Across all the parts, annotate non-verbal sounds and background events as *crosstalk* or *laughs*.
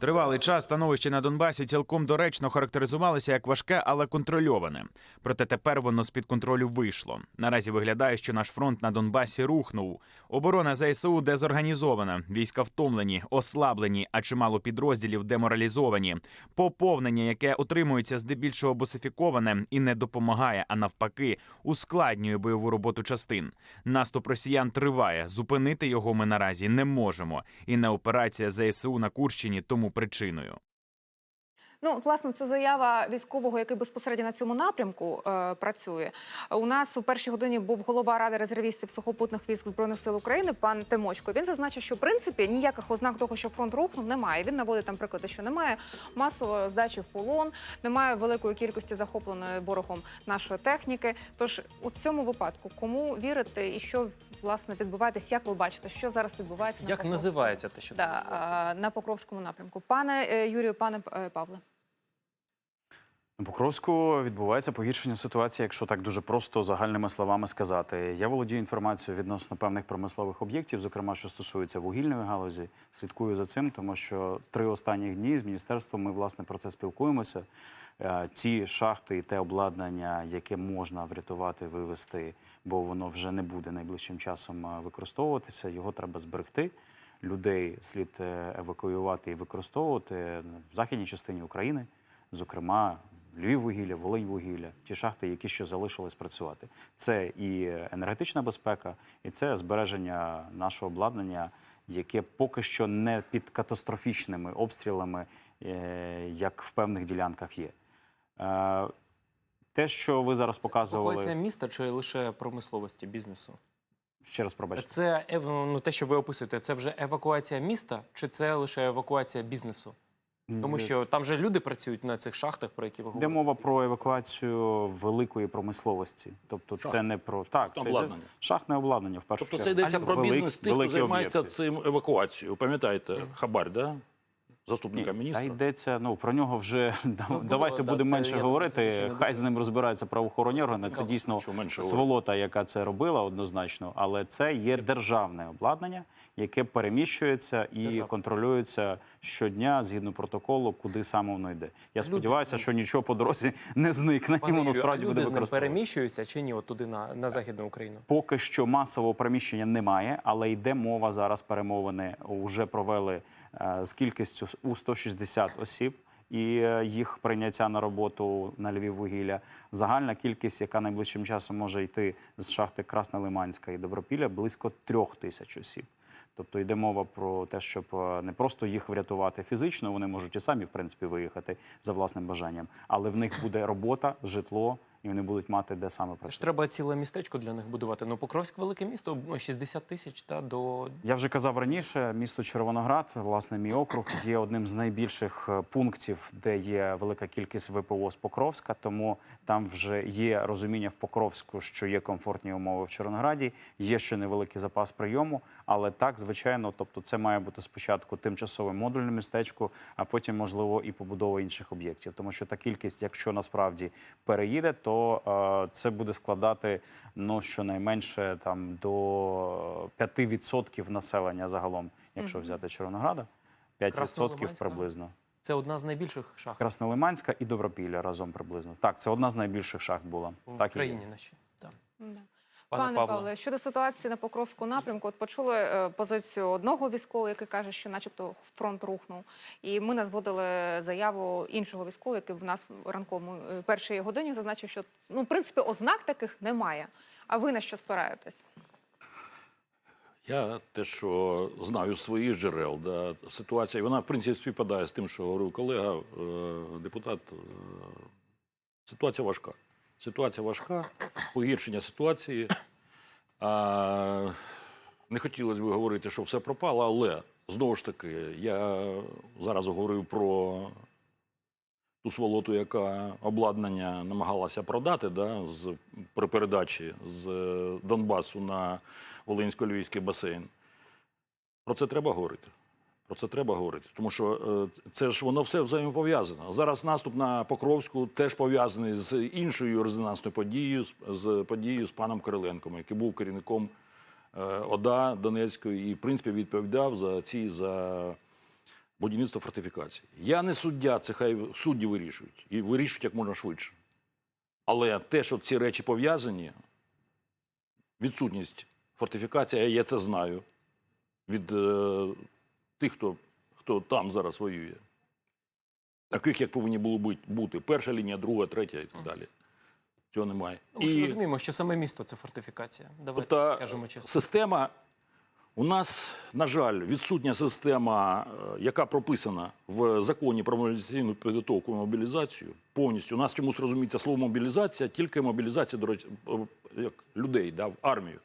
Тривалий час становище на Донбасі цілком доречно характеризувалося як важке, але контрольоване. Проте тепер воно з під контролю вийшло. Наразі виглядає, що наш фронт на Донбасі рухнув. Оборона ЗСУ дезорганізована, війська втомлені, ослаблені, а чимало підрозділів деморалізовані. Поповнення, яке утримується здебільшого босифіковане і не допомагає, а навпаки, ускладнює бойову роботу частин. Наступ росіян триває. Зупинити його ми наразі не можемо. І не операція ЗСУ на Курщині тому причиною. Ну, власне, це заява військового, який безпосередньо на цьому напрямку е, працює. У нас у першій годині був голова ради резервістів сухопутних військ збройних сил України, пан Тимочко. Він зазначив, що в принципі ніяких ознак того, що фронт рухнув, немає. Він наводить там приклади, що немає масової здачі в полон, немає великої кількості захопленої ворогом нашої техніки. Тож у цьому випадку кому вірити і що власне відбувається, як ви бачите, що зараз відбувається на Як Покровському? називається те, що да, відбувається? на Покровському напрямку? Пане е, Юрію, пане е, Павле. На Покровську відбувається погіршення ситуації, якщо так дуже просто загальними словами сказати. Я володію інформацією відносно певних промислових об'єктів, зокрема, що стосується вугільної галузі. Слідкую за цим, тому що три останні дні з міністерством ми власне про це спілкуємося. Е, Ті шахти і те обладнання, яке можна врятувати, вивести, бо воно вже не буде найближчим часом е, використовуватися. Його треба зберегти. Людей слід е, евакуювати і використовувати в західній частині України, зокрема Львіввугілля, Волиньвугілля, ті шахти, які ще залишились працювати. Це і енергетична безпека, і це збереження нашого обладнання, яке поки що не під катастрофічними обстрілами, е, як в певних ділянках є. Е, Те, що ви зараз показували, Евакуація міста чи лише промисловості бізнесу? ще раз пробачте. Це ну, те, що ви описуєте, це вже евакуація міста, чи це лише евакуація бізнесу? Тому що там же люди працюють на цих шахтах, про які ви говорите. Де мова про евакуацію великої промисловості. Тобто це не про так, це йде Обладнання. шахтне обладнання в першу Тобто це йдеться про Велик- бізнес тих, хто великі займається об'єкти. цим евакуацією. Пам'ятаєте, Хабар, да? Заступника Ні, міністра? Та йдеться, ну про нього вже *laughs* було, давайте да, будемо це менше я говорити. не Хай з ним розбираються правоохоронні органи. Це дійсно Що сволота, яка це робила однозначно. Але це є державне обладнання, яке переміщується і Державне. контролюється щодня згідно протоколу, куди саме воно йде. Я Люди сподіваюся, що нічого по дорозі *laughs* не зникне, і воно справді буде люди з ним використовувати. переміщуються чи ні, от туди на, на Західну Україну? Поки що масового переміщення немає, але йде мова зараз. Перемовини вже провели е, з кількістю у 160 осіб. І е, їх прийняття на роботу на Львіввугілля. Загальна кількість, яка найближчим часом може йти з шахти Красна Лиманська і Добропілля, близько трьох тисяч осіб. Тобто йде мова про те, щоб е, не просто їх врятувати фізично, вони можуть і самі в принципі виїхати за власним бажанням, але в них буде робота, житло, і вони будуть мати де саме Це ж треба ціле містечко для них будувати. Ну, Покровськ велике місто, 60 тисяч та до Я вже казав раніше, місто Червоноград, власне, мій округ є одним з найбільших е, пунктів, де є велика кількість ВПО з Покровська. Тому там вже є розуміння в Покровську, що є комфортні умови в Червонограді, є ще невеликий запас прийому. Але так, звичайно, тобто, це має бути спочатку тимчасове модульне містечко, а потім, можливо, і побудова інших об'єктів. Тому що та кількість, якщо насправді переїде, то е, це буде складати ну щонайменше там до 5% населення загалом, якщо взяти Червонограда, 5% приблизно. це одна з найбільших шахт Краснолиманська і Добропілля разом приблизно. Так, це одна з найбільших шахт була. в так і Наші. Так. Пане, Пане, Павло, Павле, щодо ситуації на Покровському напрямку, от почули е, позицію одного військового, який каже, що, начебто, фронт рухнув. І ми назводили заяву іншого військового, який в нас в ранковому е, першій годині зазначив, що ну, в принципі ознак таких немає. А ви на що спираєтесь? Я те, що знаю своїх джерел, да, ситуація, вона в принципі співпадає з тим, що говорив колега, е, депутат. Е, ситуація важка. Ситуація важка, погіршення ситуації. А, не хотілося б говорити, що все пропало, але знову ж таки, я зараз говорив про ту сволоту, яка обладнання намагалася продати да, з, при передачі з е, Донбасу на Волинсько-Львівський басейн. Про це треба говорити. Про це треба говорити. Тому що е, це ж воно все взаємопов'язано. Зараз наступ на Покровську теж пов'язаний з іншою резонансною подією, з- подією з паном Кириленком, який був керівником е, ОДА Донецької і, в принципі, відповідав за ці за будівництва фортифікацій. Я не суддя, це хай судді вирішують. І вирішують як можна швидше. Але те, що ці речі пов'язані, відсутність фортифікації, я це знаю від е, тих, хто, хто там зараз воює. Таких, як повинні було бути-. Перша лінія, друга, третя і так далі. Цього немає. Ну, Ми ж розуміємо, що саме місто це фортифікація. Давайте Тобто скажемо чесно. система, у нас, на жаль, відсутня система, е, яка прописана в законі про мобілізаційну підготовку і мобілізацію. Повністю. У нас чомусь розуміється слово мобілізація, тільки мобілізація е, як людей да, в армію.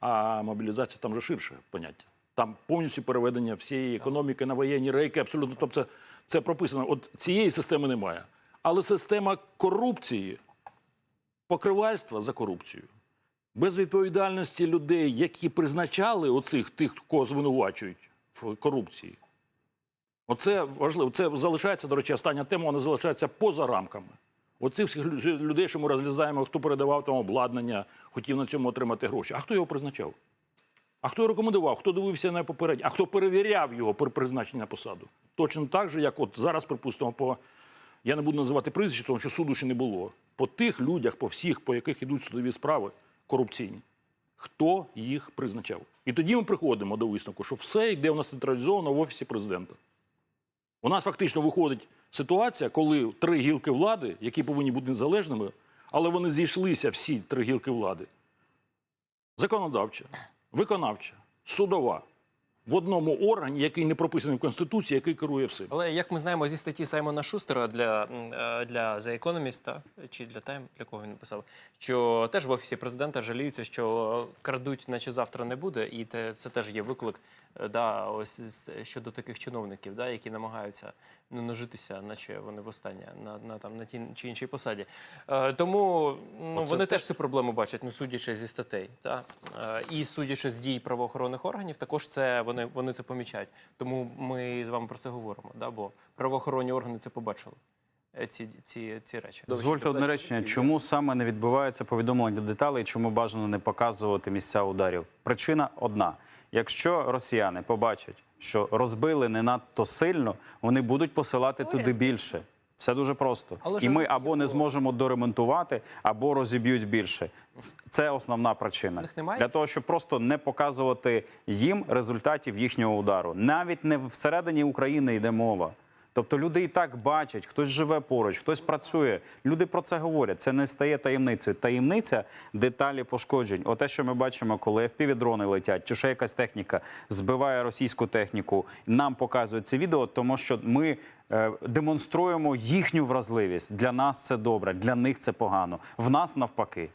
А мобілізація там вже ширше поняття. Там повністю переведення всієї економіки на воєнні рейки. Абсолютно, тобто це, це прописано. От цієї системи немає. Але система корупції, покривальства за корупцію, безвідповідальності людей, які призначали оцих тих, кого звинувачують в корупції. Оце важливо. Це залишається, до речі, остання тема, вона залишається поза рамками. Оцих всіх людей, що ми розглядаємо, хто передавав там обладнання, хотів на цьому отримати гроші. А хто його призначав? А хто рекомендував, хто дивився на попереднє, а хто перевіряв його при призначенні на посаду? Точно так же, як от зараз, припустимо, по я не буду називати прізвище, тому що суду ще не було. По тих людях, по всіх, по яких ідуть судові справи корупційні. Хто їх призначав? І тоді ми приходимо до висновку, що все йде у нас централізовано в офісі президента. У нас фактично виходить ситуація, коли три гілки влади, які повинні бути незалежними, але вони зійшлися всі три гілки влади: законодавча, виконавча, судова в одному органі, який не прописаний в Конституції, який керує всім. Але як ми знаємо зі статті Саймона Шустера для, е, для The Economist, чи для Time, для кого він написав, що теж в офісі президента жаліються, що крадуть, наче завтра не буде, і це теж є виклик да, ось щодо таких чиновників, да, які намагаються не нажитися, наче вони востаннє на, на, там, на тій чи іншій посаді. Е, тому ну, Оце вони теж цю проблему бачать, ну судячи зі статей. Та? Е, і судячи з дій правоохоронних органів, також це вони, вони це помічають. Тому ми з вами про це говоримо, да? бо правоохоронні органи це побачили. Е, Ці, ці, ці речі. Дозвольте одне речення. Чому саме не відбувається повідомлення деталей, чому бажано не показувати місця ударів? Причина одна: якщо росіяни побачать, що розбили не надто сильно, вони будуть посилати Поряд. туди більше. Все дуже просто. Але І ми або не зможемо доремонтувати, або розіб'ють більше. Це основна причина. Для того, щоб просто не показувати їм результатів їхнього удару. Навіть не всередині України йде мова. Тобто люди і так бачать, хтось живе поруч, хтось працює. Люди про це говорять. Це не стає таємницею. Таємниця деталі пошкоджень. Оте, що ми бачимо, коли FPV-дрони летять, чи ще якась техніка збиває російську техніку. Нам показують це відео, тому що ми е, демонструємо їхню вразливість. Для нас це добре, для них це погано. В нас навпаки.